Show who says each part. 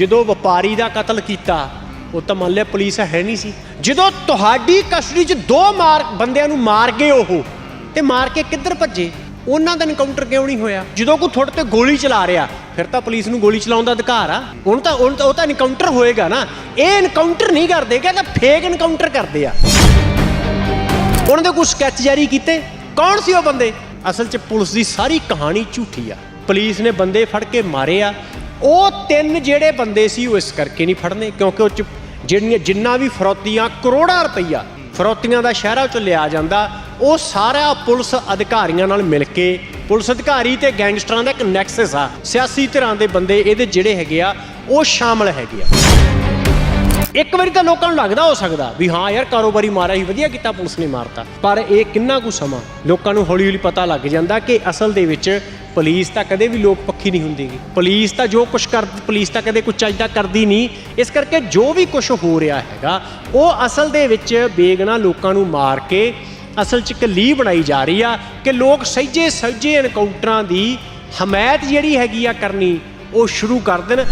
Speaker 1: ਜਦੋਂ ਵਪਾਰੀ ਦਾ ਕਤਲ ਕੀਤਾ, ਉਹ ਤਾਂ ਮੰਨ ਲਿਆ ਪੁਲਿਸ ਹੈ ਨਹੀਂ ਸੀ। ਜਦੋਂ ਤੁਹਾਡੀ ਕਸਟਡੀ 'ਚ ਦੋ ਮਾਰ, ਬੰਦਿਆਂ ਨੂੰ ਮਾਰ ਗਏ ਉਹ, ਤੇ ਮਾਰ ਕੇ ਕਿੱਧਰ ਭੱਜੇ? ਉਹਨਾਂ ਦਾ ਐਨਕਾਊਂਟਰ ਕਿਉਂ ਨਹੀਂ ਹੋਇਆ? ਜਦੋਂ ਕੋਈ ਤੁਹਾਡੇ ਤੇ ਗੋਲੀ ਚਲਾ ਰਿਹਾ, ਫਿਰ ਤਾਂ ਪੁਲਿਸ ਨੂੰ ਗੋਲੀ ਚਲਾਉਣ ਦਾ ਅਧਿਕਾਰ ਆ। ਹੁਣ ਤਾਂ ਹੁਣ ਤਾਂ ਉਹ ਤਾਂ ਐਨਕਾਊਂਟਰ ਹੋਏਗਾ ਨਾ। ਇਹ ਐਨਕਾਊਂਟਰ ਨਹੀਂ ਕਰਦੇ ਕਹਿੰਦਾ ਫੇਕ ਐਨਕਾਊਂਟਰ ਕਰਦੇ ਆ। ਉਹਨਾਂ ਦੇ ਕੁਝ ਸਕੈਚ ਜਾਰੀ ਕੀਤੇ? ਕੌਣ ਸੀ ਉਹ ਬੰਦੇ? ਅਸਲ 'ਚ ਪੁਲਿਸ ਦੀ ਸਾਰੀ ਕਹਾਣੀ ਝੂਠੀ ਆ। ਪੁਲਿਸ ਨੇ ਬੰਦੇ ਫੜ ਕੇ ਮਾਰੇ ਆ ਉਹ ਤਿੰਨ ਜਿਹੜੇ ਬੰਦੇ ਸੀ ਉਹ ਇਸ ਕਰਕੇ ਨਹੀਂ ਫੜਨੇ, ਕਿਉਂਕਿ ਉਹ 'ਚ ਜਿਹੜੀਆਂ ਜਿੰਨਾ ਵੀ ਫਰੌਤੀਆਂ ਕਰੋੜਾਂ ਰੁਪਈਆ ਫਰੌਤੀਆਂ ਦਾ ਸ਼ਹਿਰਾਂ 'ਚੋਂ ਲਿਆ ਜਾਂਦਾ, ਉਹ ਸਾਰਾ ਪੁਲਿਸ ਅਧਿਕਾਰੀਆਂ ਨਾਲ ਮਿਲ ਕੇ, ਪੁਲਿਸ ਅਧਿਕਾਰੀ ਤੇ ਗੈਂਗਸਟਰਾਂ ਦਾ ਇੱਕ ਨੈਕਸਸ ਆ, ਸਿਆਸੀ ਧਿਰਾਂ ਦੇ ਬੰਦੇ ਇਹਦੇ ਜਿਹੜੇ ਹੈਗੇ ਆ, ਉਹ ਸ਼ਾਮਲ ਹੈਗੇ ਆ। ਇੱਕ ਵਾਰੀ ਤਾਂ ਲੋਕਾਂ ਨੂੰ ਲੱਗਦਾ ਹੋ ਸਕਦਾ ਵੀ ਹਾਂ ਯਾਰ ਕਾਰੋਬਾਰੀ ਮਾਰਿਆ ਹੀ ਵਧੀਆ ਕੀਤਾ, ਪੁਲਿਸ ਨੇ ਮਾਰਤਾ, ਪਰ ਇਹ ਕਿੰਨਾ ਕੁ ਸਮਾਂ, ਲੋਕਾਂ ਨੂੰ ਹੌਲੀ ਹੌਲੀ ਪਤਾ ਲੱਗ ਜਾਂਦਾ ਕਿ ਅਸਲ ਦੇ ਵਿੱਚ ਪੁਲਿਸ ਤਾਂ ਕਦੇ ਵੀ ਲੋਕ ਪੱਖੀ ਨਹੀਂ ਹੁੰਦੀਗੀ ਪੁਲਿਸ ਤਾਂ ਜੋ ਕੁਝ ਕਰ, ਪੁਲਿਸ ਤਾਂ ਕਦੇ ਕੁਝ ਚੱਜਦਾ ਕਰਦੀ ਨਹੀਂ। ਇਸ ਕਰਕੇ ਜੋ ਵੀ ਕੁਝ ਹੋ ਰਿਹਾ ਹੈਗਾ, ਉਹ ਅਸਲ ਦੇ ਵਿੱਚ ਬੇਗਨਾ ਲੋਕਾਂ ਨੂੰ ਮਾਰ ਕੇ ਅਸਲ 'ਚ ਇੱਕ ਲੀ ਬਣਾਈ ਜਾ ਰਹੀ ਆ ਕਿ ਲੋਕ ਸਹਿਜੇ ਸਹਿਜੇ ਐਨਕਾਊਂਟਰਾਂ ਦੀ ਹਮਾਇਤ ਜਿਹੜੀ ਹੈਗੀ ਆ ਕਰਨੀ, ਉਹ ਸ਼ੁਰੂ ਕਰ ਦੇਣ।